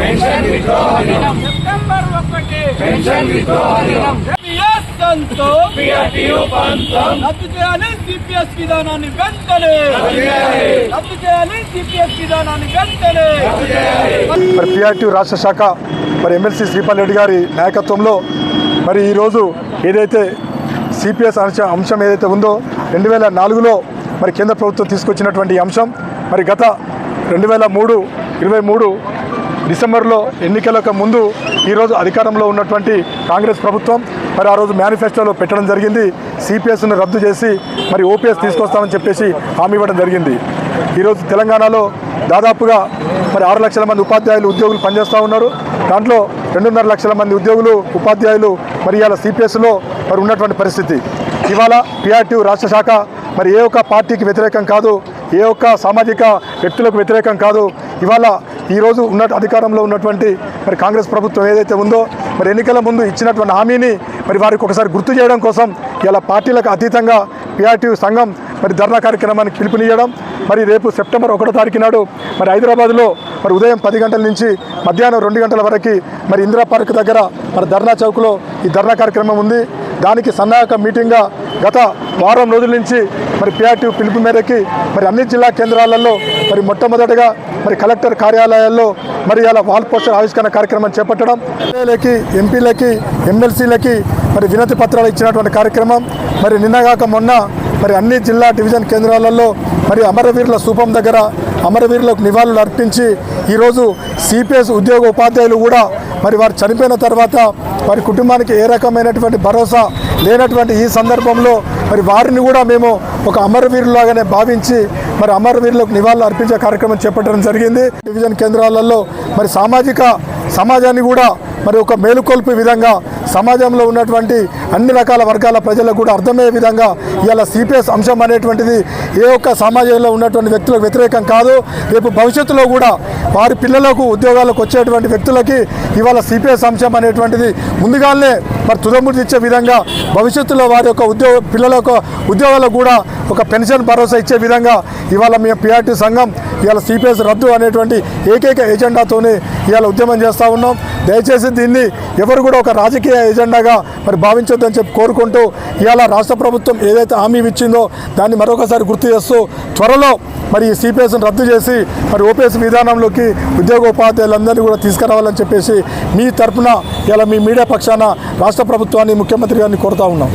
Pension విద్రోహం September ఒకటి pension విద్రోహం విధానాన్ని వెంటనే రద్దు చేయాలి విధానాన్ని వెంటనే మరి పిఆర్టీ రాష్ట్ర శాఖ మరి ఎమ్మెల్సీ శ్రీపాల్ రెడ్డి గారి నాయకత్వంలో మరి ఈరోజు ఏదైతే సిపిఎస్ అంశం అంశం ఏదైతే ఉందో రెండు వేల నాలుగులో మరి కేంద్ర ప్రభుత్వం తీసుకొచ్చినటువంటి అంశం మరి గత రెండు వేల మూడు ఇరవై మూడు డిసెంబర్లో ఎన్నికలకు ముందు ఈరోజు అధికారంలో ఉన్నటువంటి కాంగ్రెస్ ప్రభుత్వం మరి ఆ రోజు మేనిఫెస్టోలో పెట్టడం జరిగింది. సిపిఎస్ను రద్దు చేసి మరి ఓపీఎస్ తీసుకొస్తామని చెప్పేసి హామీ ఇవ్వడం జరిగింది. ఈరోజు తెలంగాణలో దాదాపుగా మరి ఆరు లక్షల మంది ఉపాధ్యాయులు ఉద్యోగులు పనిచేస్తూ ఉన్నారు. దాంట్లో రెండున్నర లక్షల మంది ఉద్యోగులు ఉపాధ్యాయులు మరి ఇవాళ సిపిఎస్లో మరి ఉన్నటువంటి పరిస్థితి. ఇవాళ పిఆర్టీ రాష్ట్ర శాఖ మరి ఏ ఒక్క పార్టీకి వ్యతిరేకం కాదు ఏ ఒక్క సామాజిక వ్యక్తులకు వ్యతిరేకం కాదు. ఇవాళ ఈరోజు ఉన్న అధికారంలో ఉన్నటువంటి మరి కాంగ్రెస్ ప్రభుత్వం ఏదైతే ఉందో మరి ఎన్నికల ముందు ఇచ్చినటువంటి హామీని మరి వారికి ఒకసారి గుర్తు చేయడం కోసం ఇలా పార్టీలకు అతీతంగా పిఆర్టీ సంఘం మరి ధర్నా కార్యక్రమానికి పిలుపునియడం మరి రేపు సెప్టెంబర్ ఒకటో తారీఖు నాడు మరి హైదరాబాద్లో మరి ఉదయం పది గంటల నుంచి మధ్యాహ్నం రెండు గంటల వరకు మరి ఇందిరా పార్క్ దగ్గర మరి ధర్నా చౌక్లో ఈ ధర్నా కార్యక్రమం ఉంది. దానికి సన్నాహక మీటింగ్గా గత వారం రోజుల నుంచి మరి పిఆర్టీ పిలుపు మేరకి మరి అన్ని జిల్లా కేంద్రాలలో మరి మొట్టమొదటిగా మరి కలెక్టర్ కార్యాలయాల్లో మరి అలా వాల్ పోస్టర్ ఆవిష్కరణ కార్యక్రమం చేపట్టడం ఎమ్మెల్యేలకి ఎంపీలకి ఎమ్మెల్సీలకి మరి వినతి పత్రాలు ఇచ్చినటువంటి కార్యక్రమం మరి నిన్నగాక మొన్న మరి అన్ని జిల్లా డివిజన్ కేంద్రాలలో మరి అమరవీరుల స్థూపం దగ్గర అమరవీరులకు నివాళులు అర్పించి ఈరోజు సిపిఎస్ ఉద్యోగ ఉపాధ్యాయులు కూడా మరి వారు చనిపోయిన తర్వాత వారి కుటుంబానికి ఏ రకమైనటువంటి భరోసా లేనటువంటి ఈ సందర్భంలో మరి వారిని కూడా మేము ఒక అమరవీరులాగానే భావించి మరి అమరవీరులకు నివాళులు అర్పించే కార్యక్రమం చేపట్టడం జరిగింది. డివిజన్ కేంద్రాలలో మరి సామాజిక సమాజాన్ని కూడా మరి ఒక మేలుకొల్పే విధంగా సమాజంలో ఉన్నటువంటి అన్ని రకాల వర్గాల ప్రజలకు కూడా అర్థమయ్యే విధంగా ఇవాళ సిపిఎస్ అంశం అనేటువంటిది ఏ ఒక్క సమాజంలో ఉన్నటువంటి వ్యక్తులకు వ్యతిరేకం కాదు. రేపు భవిష్యత్తులో కూడా వారి పిల్లలకు ఉద్యోగాలకు వచ్చేటువంటి వ్యక్తులకి ఇవాళ సిపిఎస్ అంశం అనేటువంటిది ముందుగానే మరి తుదముడి ఇచ్చే విధంగా భవిష్యత్తులో వారి యొక్క ఉద్యోగ పిల్లల యొక్క ఉద్యోగాలకు కూడా ఒక పెన్షన్ భరోసా ఇచ్చే విధంగా ఇవాళ మీ పిఆర్టీ సంఘం ఇవాళ సిపిఎస్ రద్దు అనేటువంటి ఏకైక ఎజెండాతోనే ఇవాళ ఉద్యమం చేస్తూ ఉన్నాం. దయచేసి దీన్ని ఎవరు కూడా ఒక రాజకీయ ఎజెండాగా మరి భావించొద్దని చెప్పి కోరుకుంటూ ఇవాళ రాష్ట్ర ప్రభుత్వం ఏదైతే హామీ ఇచ్చిందో దాన్ని మరొకసారి గుర్తు చేస్తూ త్వరలో మరి ఈ సిపిఎస్ను రద్దు చేసి మరి ఓపీఎస్ విధానంలోకి ఉద్యోగ ఉపాధ్యాయులందరినీ కూడా తీసుకురావాలని చెప్పేసి మీ తరపున ఇలా మీ మీడియా పక్షాన రాష్ట్ర ప్రభుత్వాన్ని ముఖ్యమంత్రి గారిని కోరుతా ఉన్నాం.